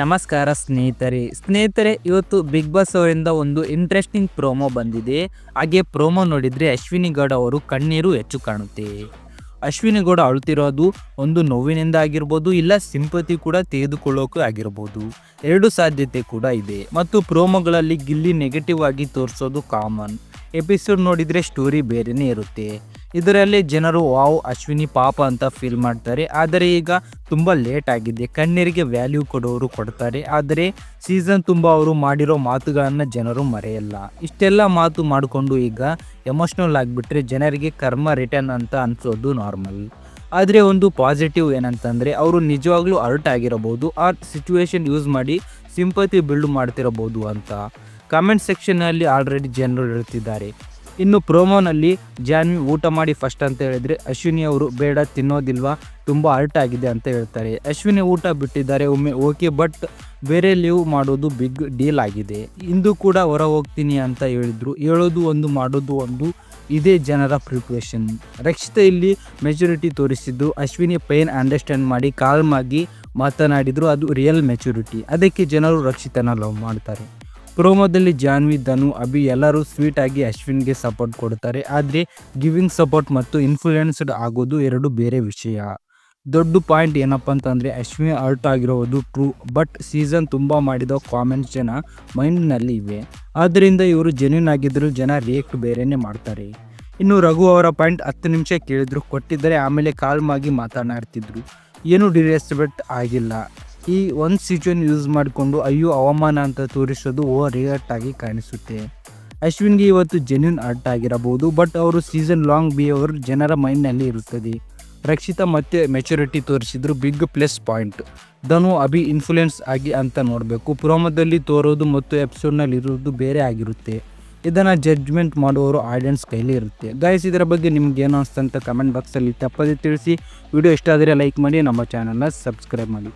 ನಮಸ್ಕಾರ ಸ್ನೇಹಿತರೆ. ಸ್ನೇಹಿತರೆ, ಇವತ್ತು ಬಿಗ್ ಬಾಸ್ ಅವರಿಂದ ಒಂದು ಇಂಟ್ರೆಸ್ಟಿಂಗ್ ಪ್ರೋಮೋ ಬಂದಿದೆ. ಹಾಗೆ ಪ್ರೋಮೋ ನೋಡಿದರೆ ಅಶ್ವಿನಿ ಗೌಡ ಅವರು ಕಣ್ಣೀರು ಹೆಚ್ಚು ಕಾಣುತ್ತೆ. ಅಶ್ವಿನಿ ಗೌಡ ಅಳುತ್ತಿರೋದು ಒಂದು ನೋವಿನಿಂದ ಆಗಿರ್ಬೋದು, ಇಲ್ಲ ಸಿಂಪತಿ ಕೂಡ ತೆಗೆದುಕೊಳ್ಳೋಕೆ ಆಗಿರ್ಬೋದು. ಎರಡು ಸಾಧ್ಯತೆ ಕೂಡ ಇದೆ. ಮತ್ತು ಪ್ರೋಮೋಗಳಲ್ಲಿ ಗಿಲ್ಲಿ ನೆಗೆಟಿವ್ ಆಗಿ ತೋರಿಸೋದು ಕಾಮನ್ ಎಪಿಸೋಡ್ ನೋಡಿದರೆ ಸ್ಟೋರಿ ಬೇರೆನೇ ಇರುತ್ತೆ. ಇದರಲ್ಲಿ ಜನರು, ವಾವ್, ಅಶ್ವಿನಿ ಪಾಪ ಅಂತ ಫೀಲ್ ಮಾಡ್ತಾರೆ. ಆದರೆ ಈಗ ತುಂಬ ಲೇಟ್ ಆಗಿದೆ. ಕಣ್ಣೀರಿಗೆ ವ್ಯಾಲ್ಯೂ ಕೊಡೋರು ಕೊಡ್ತಾರೆ. ಆದರೆ ಸೀಸನ್ ತುಂಬ ಅವರು ಮಾಡಿರೋ ಮಾತುಗಳನ್ನು ಜನರು ಮರೆಯಲ್ಲ. ಇಷ್ಟೆಲ್ಲ ಮಾತು ಮಾಡಿಕೊಂಡು ಈಗ ಎಮೋಷ್ನಲ್ ಆಗಿಬಿಟ್ರೆ ಜನರಿಗೆ ಕರ್ಮ ರಿಟರ್ನ್ ಅಂತ ಅನ್ಸೋದು ನಾರ್ಮಲ್ ಆದರೆ ಒಂದು ಪಾಸಿಟಿವ್ ಏನಂತಂದರೆ ಅವರು ನಿಜವಾಗ್ಲೂ ಅರ್ಟ್ ಆಗಿರಬಹುದು. ಆ ಸಿಚುವೇಶನ್ ಯೂಸ್ ಮಾಡಿ ಸಿಂಪತಿ ಬಿಲ್ಡ್ ಮಾಡ್ತಿರಬಹುದು ಅಂತ. ಕಾಮೆಂಟ್ ಸೆಕ್ಷನ್ನಲ್ಲಿ ಆಲ್ರೆಡಿ ಜನರು ಹೇಳ್ತಿದ್ದಾರೆ. ಇನ್ನು ಪ್ರೋಮೋನಲ್ಲಿ ಜಾನ್ವಿ ಊಟ ಮಾಡಿ ಫಸ್ಟ್ ಅಂತ ಹೇಳಿದರೆ ಅಶ್ವಿನಿ ಅವರು ಬೇಡ, ತಿನ್ನೋದಿಲ್ವಾ, ತುಂಬ ಹರ್ಟ್ ಆಗಿದೆ ಅಂತ ಹೇಳ್ತಾರೆ. ಅಶ್ವಿನಿ ಊಟ ಬಿಟ್ಟಿದ್ದಾರೆ, ಒಮ್ಮೆ ಓಕೆ ಬಟ್ ಬೇರೆ ಲೀವ್ ಮಾಡೋದು ಬಿಗ್ ಡೀಲ್ ಆಗಿದೆ. ಇಂದು ಕೂಡ ಹೊರ ಹೋಗ್ತೀನಿ ಅಂತ ಹೇಳಿದ್ರು. ಹೇಳೋದು ಒಂದು, ಮಾಡೋದು ಒಂದು, ಇದೇ ಜನರ ಪ್ರಿಪ್ರೇಷನ್ ರಕ್ಷಿತ ಇಲ್ಲಿ ಮೆಚುರಿಟಿ ತೋರಿಸಿದ್ದು, ಅಶ್ವಿನಿ ಪೈನ್ ಅಂಡರ್ಸ್ಟ್ಯಾಂಡ್ ಮಾಡಿ ಕಾಲ್ಮಾಗಿ ಮಾತನಾಡಿದ್ರು, ಅದು ರಿಯಲ್ ಮೆಚುರಿಟಿ ಅದಕ್ಕೆ ಜನರು ರಕ್ಷಿತನ ಲವ್ ಮಾಡ್ತಾರೆ. ಪ್ರೋಮೋದಲ್ಲಿ ಜಾನ್ವಿ, ಧನು, ಅಭಿ ಎಲ್ಲರೂ ಸ್ವೀಟ್ ಆಗಿ ಅಶ್ವಿನ್ಗೆ ಸಪೋರ್ಟ್ ಕೊಡ್ತಾರೆ. ಆದರೆ ಗಿವಿಂಗ್ ಸಪೋರ್ಟ್ ಮತ್ತು ಇನ್ಫ್ಲೂಯೆನ್ಸ್ಡ್ ಆಗೋದು ಎರಡು ಬೇರೆ ವಿಷಯ. ದೊಡ್ಡ ಪಾಯಿಂಟ್ ಏನಪ್ಪ ಅಂತಂದರೆ ಅಶ್ವಿನಿ ಅರ್ಟ್ ಆಗಿರೋದು ಟ್ರೂ ಬಟ್ ಸೀಸನ್ ತುಂಬ ಮಾಡಿದ ಕಾಮೆಂಟ್ಸ್ ಜನ ಮೈಂಡ್ನಲ್ಲಿ ಇವೆ. ಆದ್ದರಿಂದ ಇವರು ಜೆನ್ಯೂನ್ ಆಗಿದ್ದರೂ ಜನ ರಿಯಾಕ್ಟ್ ಬೇರೆಯೇ ಮಾಡ್ತಾರೆ. ಇನ್ನು ರಘು ಅವರ ಪಾಯಿಂಟ್ ಹತ್ತು ನಿಮಿಷ ಕೇಳಿದ್ರು, ಕೊಟ್ಟಿದ್ದರೆ ಆಮೇಲೆ ಕಾಲ್ಮಾಗಿ ಮಾತನಾಡ್ತಿದ್ರು. ಏನು ಡಿರೆಸ್ಪೆಕ್ಟ್ ಆಗಿಲ್ಲ. ಈ ಒಂದು ಸಿಚುವೇನ್ ಯೂಸ್ ಮಾಡಿಕೊಂಡು ಅಯ್ಯೋ ಅವಮಾನ ಅಂತ ತೋರಿಸೋದು ಓವರ್ ರಿಯಾಕ್ಟ್ ಆಗಿ ಕಾಣಿಸುತ್ತೆ. ಅಶ್ವಿನ್ಗೆ ಇವತ್ತು ಜೆನ್ಯೂನ್ ಅರ್ಟ್ ಆಗಿರಬಹುದು ಬಟ್ ಅವರು ಸೀಸನ್ ಲಾಂಗ್ ಬಿಹೇವಿಯರ್ ಜನರ ಮೈಂಡ್ನಲ್ಲಿ ಇರುತ್ತದೆ. ರಕ್ಷಿತಾ ಮತ್ತೆ ಮೆಚುರಿಟಿ ತೋರಿಸಿದ್ರು big plus point Dhanu, Abhi influence ಆಗಿ ಅಂತ ನೋಡಬೇಕು. ಪ್ರೋಮೋದಲ್ಲಿ ತೋರೋದು ಮತ್ತು ಎಪಿಸೋಡ್ನಲ್ಲಿ ಇರೋದು ಬೇರೆ ಆಗಿರುತ್ತೆ. ಇದನ್ನು ಜಡ್ಜ್ಮೆಂಟ್ ಮಾಡುವವರು ಆಡಿಯನ್ಸ್ ಕೈಲಿ ಇರುತ್ತೆ. ಗಾಯಸ್ ಇದರ ಬಗ್ಗೆ ನಿಮ್ಗೆ ಏನು ಅನಿಸ್ತಂತ ಕಮೆಂಟ್ ಬಾಕ್ಸಲ್ಲಿ ತಪ್ಪದೇ ತಿಳಿಸಿ. ವಿಡಿಯೋ ಇಷ್ಟ ಆದರೆ ಲೈಕ್ ಮಾಡಿ, ನಮ್ಮ ಚಾನಲ್ನ ಸಬ್ಸ್ಕ್ರೈಬ್ ಮಾಡಿ.